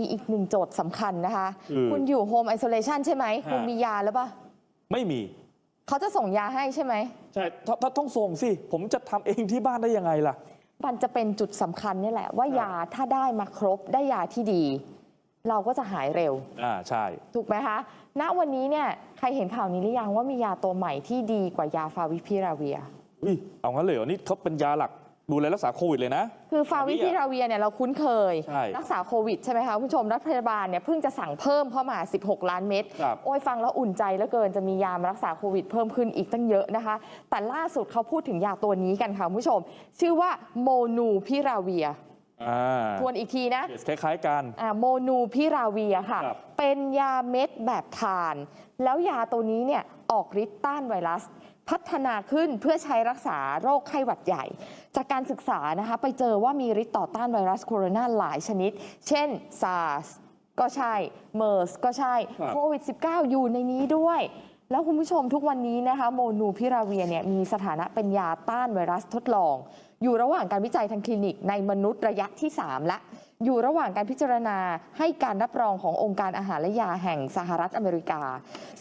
มีอีกหนึ่งโจทย์สำคัญนะคะ คือคุณอยู่โฮมไอโซเลชันใช่ไหม ฮะ คุณมียาหรือเปล่าไม่มี เขาจะส่งยาให้ใช่ไหม ใช่ถ้าถ้าต้องส่งสิ ผมจะทำเองที่บ้านได้ยังไงล่ะ มันจะเป็นจุดสำคัญนี่แหละ ว่าครับ ยาถ้าได้มาครบได้ยาที่ดี เราก็จะหายเร็ว อ่าใช่ ถูกไหมคะ ณวันนี้เนี่ยใครเห็นข่าวนี้หรือยังว่ามียาตัวใหม่ที่ดีกว่ายาฟาวิพิราเวีย อุ้ยเอางั้นเลยเหรอนี่เขาเป็นยาหลัก ดูแลรักษาโควิดเลยนะ คือฟาวิพิราเวียเนี่ยเราคุ้นเคย ใช่รักษาโควิดใช่ไหมคะคุณผู้ชมรัฐพยาบาลเนี่ยเพิ่งจะสั่งเพิ่มเข้ามา 16 ล้านเม็ดครับ โอ้ยฟังแล้วอุ่นใจเหลือเกินจะมียามารักษาโควิดเพิ่มขึ้นอีกตั้งเยอะนะคะ แต่ล่าสุดเขาพูดถึงยาตัวนี้กันค่ะคุณผู้ชม ชื่อว่าโมนูพิราเวียอ่าทวนอีกทีนะ เคสคล้ายๆกันอ่าโมนูพิราเวียค่ะ ครับเป็นยาเม็ดแบบทาน แล้วยาตัวนี้เนี่ยออกฤทธิ์ต้านไวรัส พัฒนาขึ้นเพื่อใช้รักษาโรคไข้หวัดใหญ่ จากการศึกษานะคะไปเจอว่ามีฤทธิ์ต่อต้านไวรัสโคโรนาหลายชนิด เช่น SARS ก็ใช่ MERS ก็ใช่ครับโควิด -19 อยู่ในนี้ด้วย แล้วคุณผู้ชมทุกวันนี้นะคะโมนูพิราเวียเนี่ยมีสถานะเป็นยาต้านไวรัสทดลอง อยู่ระหว่างการวิจัยทางคลินิกในมนุษย์ระยะที่ 3 และอยู่ระหว่างการพิจารณาให้การรับรองขององค์การอาหารและยาแห่งสหรัฐอเมริกา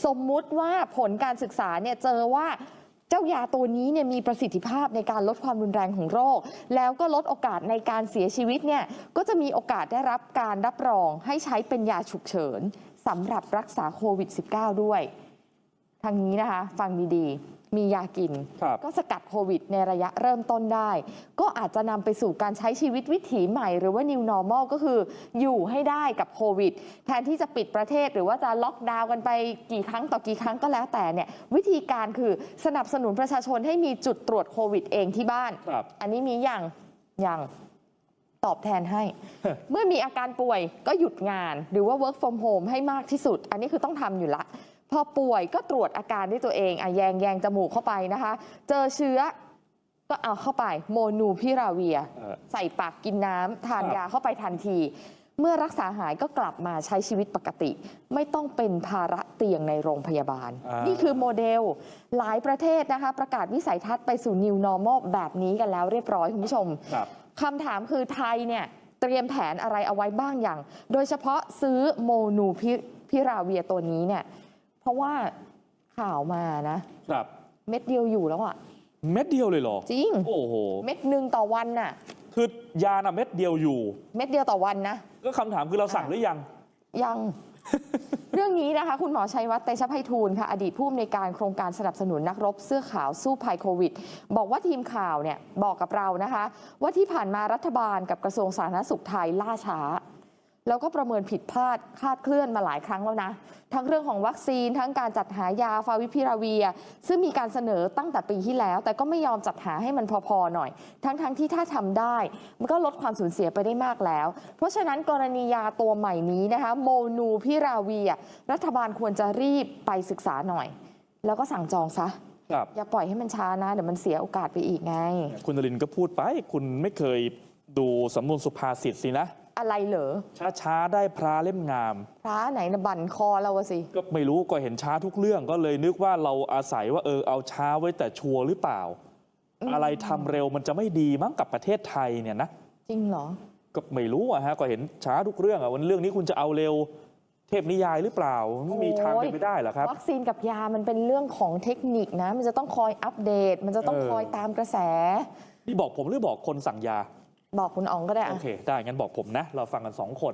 สมมุติว่าผลการศึกษาเนี่ยเจอว่าเจ้ายาตัวนี้เนี่ยมีประสิทธิภาพในการลดความรุนแรงของโรค แล้วก็ลดโอกาสในการเสียชีวิตเนี่ยก็จะมีโอกาสได้รับการรับรองให้ใช้เป็นยาฉุกเฉินสำหรับรักษาโควิด -19 ด้วยทางนี้นะคะ ฟังดีๆ มียากิน ครับก็สกัดโควิดในระยะเริ่มต้นได้ ก็อาจจะนำไปสู่การใช้ชีวิตวิถีใหม่ หรือว่า new normal ก็คืออยู่ให้ได้กับโควิด แทนที่จะปิดประเทศหรือว่าจะล็อกดาวน์กันไปกี่ครั้งต่อกี่ครั้งก็แล้วแต่เนี่ยวิธีการคือสนับสนุนประชาชนให้มีจุดตรวจโควิดเองที่บ้าน ครับ อันนี้มีอย่างอย่างตอบแทนให้ เมื่อมีอาการป่วยก็หยุดงาน หรือว่า work from home ให้มากที่สุด อันนี้คือต้องทำอยู่ละ พอป่วยก็ตรวจอาการด้วยตัวเองอะแยงแยงจมูกเข้าไปนะคะ เจอเชื้อก็เอาเข้าไปโมนูพิราเวีย เออ ใส่ปากกินน้ำทานครับยาเข้าไปทันที เมื่อรักษาหายก็กลับมาใช้ชีวิตปกติ ไม่ต้องเป็นภาระเตียงในโรงพยาบาล อ่านี่ นี่คือโมเดล หลายประเทศนะคะ ประกาศวิสัยทัศน์ไปสู่ New Normal แบบนี้กันแล้วเรียบร้อยคุณผู้ชม ครับ คำถามคือไทยเนี่ยเตรียมแผนอะไรเอาไว้บ้างอย่าง โดยเฉพาะซื้อโมนูพิพิราเวียตัวนี้เนี่ย เพราะว่าข่าวมานะครับ เม็ดเดียวอยู่แล้วอะเม็ดเดียวเลยเหรอ จริง โอ้โห เม็ดหนึ่งต่อวันน่ะ คือยาน่ะเม็ดเดียวอยู่ เม็ดเดียวต่อวันนะ ก็คำถามคือเราสั่งอ่าหรือยัง ยัง เรื่องนี้นะคะ คุณหมอชัยวัฒน์เตชะไพฑูรย์ค่ะ อดีตผู้อำนวยการโครงการสนับสนุนนักรบเสื้อขาวสู้ภัยโควิด บอกว่าทีมข่าวเนี่ยบอกกับเรานะคะ ว่าที่ผ่านมารัฐบาลกับกระทรวงสาธารณสุขไทยล่าช้า แล้วก็ประเมินผิดพลาดคลาดเคลื่อนมาหลายครั้งแล้วนะ ทั้งเรื่องของวัคซีน ทั้งการจัดหายาฟาวิพิราเวีย ซึ่งมีการเสนอตั้งแต่ปีที่แล้ว แต่ก็ไม่ยอมจัดหาให้มันพอๆหน่อย ทั้งๆที่ถ้าทำได้ มันก็ลดความสูญเสียไปได้มากแล้ว เพราะฉะนั้นกรณียาตัวใหม่นี้นะคะโมนูพิราเวีย รัฐบาลควรจะรีบไปศึกษาหน่อย แล้วก็สั่งจองซะครับอย่าปล่อยให้มันช้านะเดี๋ยวมันเสียโอกาสไปอีกไง คุณนรินทร์ก็พูดไป คุณไม่เคยดูสำนวนสุภาษิตสินะ อะไรเหรอช้าช้าๆได้พระเล่มงาม พระไหนนะบั่นคอเราอะสิ ก็ไม่รู้ก็เห็นช้าทุกเรื่องก็เลยนึกว่าเราอาศัยว่าเออเอาช้าไว้แต่ชัวร์หรือเปล่าอืมอะไรทำเร็วมันจะไม่ดีมั้งกับประเทศไทยเนี่ยนะ จริงเหรอ ก็ไม่รู้อะฮะก็เห็นช้าทุกเรื่องอะวันเรื่องนี้คุณจะเอาเร็วเทพนิยายหรือเปล่าไม่มีทางเป็นไปได้หรอครับ วัคซีนกับยามันเป็นเรื่องของเทคนิคนะ มันจะต้องคอยอัปเดต มันจะต้องเออคอยตามกระแส นี่บอกผมหรือบอกคนสั่งยา บอกคุณอ๋องก็ได้โออะ เค ได้งั้นบอกผมนะ เราฟังกันสองคน